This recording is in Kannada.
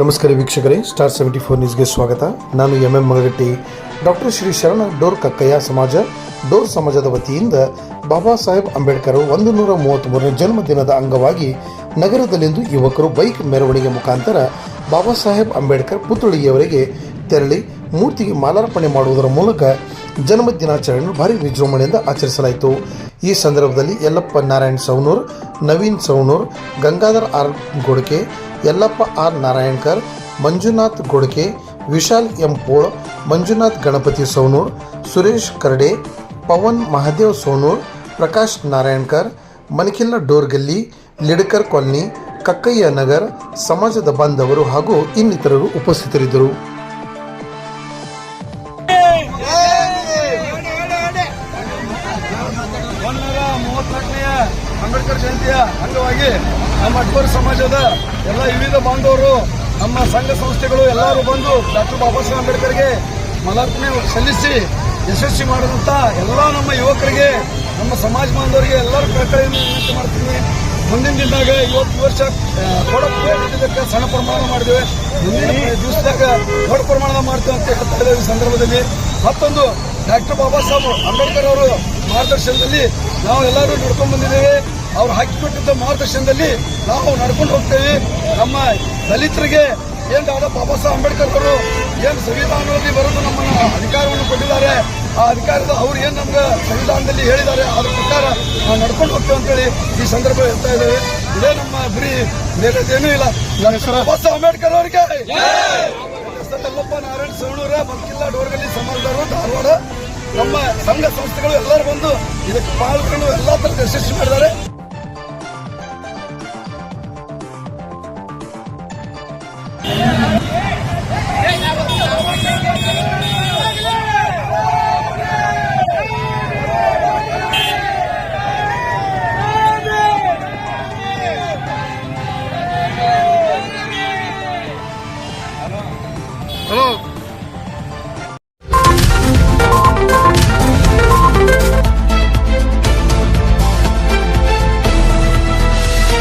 ನಮಸ್ಕಾರ ವೀಕ್ಷಕರೇ ಸ್ಟಾರ್ ಸೆವೆಂಟಿ ಫೋರ್ ನ್ಯೂಸ್ಗೆ ಸ್ವಾಗತ. ನಾನು M M Magagatti. Doctor Shri Sharana Dohar Kakkayya ಸಮಾಜ, ಡೋರ್ ಸಮಾಜದ ವತಿಯಿಂದ ಬಾಬಾ ಸಾಹೇಬ್ ಅಂಬೇಡ್ಕರ್ ಒಂದು ನೂರ ಮೂವತ್ತ್ಮೂರನೇ ಜನ್ಮದಿನದ ಅಂಗವಾಗಿ ನಗರದಲ್ಲಿಂದು ಯುವಕರು ಬೈಕ್ ಮೆರವಣಿಗೆ ಮುಖಾಂತರ ಬಾಬಾ ಸಾಹೇಬ್ ಅಂಬೇಡ್ಕರ್ ಪುತ್ಥಳಿಯವರಿಗೆ ತೆರಳಿ ಮೂರ್ತಿಗೆ ಮಾಲಾರ್ಪಣೆ ಮಾಡುವುದರ ಮೂಲಕ ಜನ್ಮ ದಿನಾಚರಣೆಯನ್ನು ಭಾರಿ ವಿಜೃಂಭಣೆಯಿಂದ ಆಚರಿಸಲಾಯಿತು. ಈ ಸಂದರ್ಭದಲ್ಲಿ Yallappa Narayan Saunur Naveen Saunur Gangadhar R Godke Yallappa R Narayankar, Manjunath Godke Vishal M Pol, Manjunath Ganapati Sonur, Suresh Karde, Pavan Mahadev Sonur, Prakash Narayankar ಮನಕಿಲ್ಲ Dorgalli, Lidkar colony, Kakkayya Nagar, ಸಮಾಜದ ಬಾಂಧವರು ಹಾಗೂ ಇನ್ನಿತರರು ಉಪಸ್ಥಿತರಿದ್ದರು. ಜಯಂತಿಯ ಅಂಗವಾಗಿ ನಮ್ಮ ಅಕ್ಬರ್ ಸಮಾಜದ ಎಲ್ಲ ವಿವಿಧ ಬಾಂಧವರು, ನಮ್ಮ ಸಂಘ ಸಂಸ್ಥೆಗಳು ಎಲ್ಲರೂ ಬಂದು ಡಾಕ್ಟರ್ ಬಾಬಾ ಸಾಹೇಬ್ ಅಂಬೇಡ್ಕರ್ಗೆ ಮಲಾರ್ಪಣೆ ಸಲ್ಲಿಸಿ ಯಶಸ್ವಿ ಮಾಡಿದಂಥ ಎಲ್ಲ ನಮ್ಮ ಯುವಕರಿಗೆ, ನಮ್ಮ ಸಮಾಜ ಬಾಂಧವರಿಗೆ ಎಲ್ಲರೂ ಕಳಕಳಿಯನ್ನು ವಿನಂತಿ ಮಾಡ್ತೀವಿ ಮುಂದಿನ ದಿನದಾಗ ಇವತ್ತು ವರ್ಷ ಕೊಡಕ್ಕೆ ಸಣ್ಣ ಪ್ರಮಾಣ ಮಾಡಿದ್ವಿ ಮುಂದಿನ ದಿವಸದಾಗ ದೊಡ್ಡ ಪ್ರಮಾಣದ ಮಾಡ್ತೇವೆ ಅಂತ ಹೇಳ್ತಾ ಇದ್ದೇವೆ ಈ ಸಂದರ್ಭದಲ್ಲಿ. ಮತ್ತೊಂದು ಡಾಕ್ಟರ್ ಬಾಬಾ ಸಾಹೇಬ್ ಅಂಬೇಡ್ಕರ್ ಅವರು ಮಾರ್ಗದರ್ಶನದಲ್ಲಿ ನಾವು ಎಲ್ಲರೂ ನಡ್ಕೊಂಡು ಬಂದಿದ್ದೇವೆ. ಅವ್ರು ಹಾಕಿಕೊಟ್ಟಿದ್ದ ಮಾರ್ಗದರ್ಶನದಲ್ಲಿ ನಾವು ನಡ್ಕೊಂಡು ಹೋಗ್ತೇವೆ. ನಮ್ಮ ದಲಿತರಿಗೆ ಏನ್ ಡಾಕ್ಟರ್ ಬಾಬಾ ಸಾಹೇಬ್ ಅಂಬೇಡ್ಕರ್ ಅವರು ಏನ್ ಸಂವಿಧಾನದಲ್ಲಿ ಬರೋದು ನಮ್ಮನ್ನ ಅಧಿಕಾರವನ್ನು ಕೊಟ್ಟಿದ್ದಾರೆ ಆ ಅಧಿಕಾರದ ಅವ್ರು ಏನ್ ನಮ್ಗೆ ಸಂವಿಧಾನದಲ್ಲಿ ಹೇಳಿದ್ದಾರೆ ಅದ್ರ ಪ್ರಕಾರ ನಾವು ನಡ್ಕೊಂಡು ಹೋಗ್ತೇವೆ ಅಂತೇಳಿ ಈ ಸಂದರ್ಭ ಹೇಳ್ತಾ ಇದ್ದೇವೆ. ಇದೇ ನಮ್ಮ ಗುರಿ ಬೇರೆದೇನೂ ಇಲ್ಲ. ಬಾಬಾ ಸಾಹೇಬ್ ಅಂಬೇಡ್ಕರ್ ಅವರಿಗೆ. ಸಂಘ ಸಂಸ್ಥೆಗಳು ಎಲ್ಲರೂ ಬಂದು ಇದಕ್ಕೆ ಪಾಲ್ಗೊಂಡು ಎಲ್ಲ ತರದ ಯಶಸ್ವಿ ಮಾಡಿದ್ದಾರೆ. ಹಲೋ